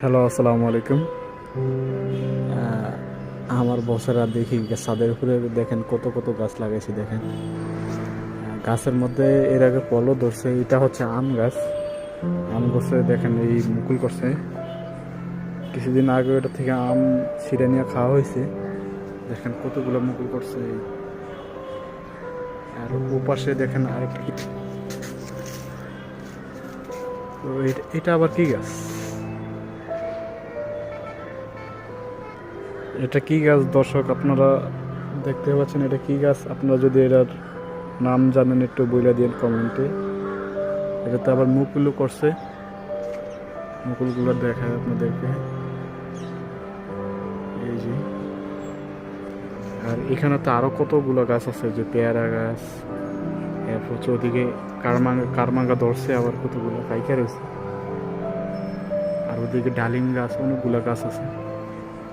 Hello, আসসালামু আলাইকুম। আমার বসেরা দেখি ছাদের উপরে দেখেন কত কত গাছ লাগাইছি, দেখেন। গাছের মধ্যে এর আগে পলো ধরছে, এটা হচ্ছে আম গাছ। আম গাছে দেখেন এই মুকুল করছে। কিছুদিন আগে এটা থেকে আম ছিঁড়ে নিয়ে খাওয়া হয়েছে। দেখেন কতগুলো মুকুল করছে। আর ওপাশে দেখেন আরেকটা। এটা আবার কি গাছ? এটা কি গাছ দর্শক আপনারা দেখতে পাচ্ছেন? এটা কি গাছ? আপনারা যদি এটার নাম জানেন একটু বইলা দিন কমেন্টে এটাতে আবার মুকুলও করছে। মুকুলগুলো দেখায় আপনাদেরকে। এই যে। আর এখানে তো আরও কতগুলো গাছ আছে? যে পেয়ারা গাছ এরপর হচ্ছে ওদিকে কারমাঙ্গা কারমাঙ্গা ধরছে, আবার কতগুলো পাইকার আর ওদিকে ডালিম গাছ, অনেকগুলো গাছ আছে।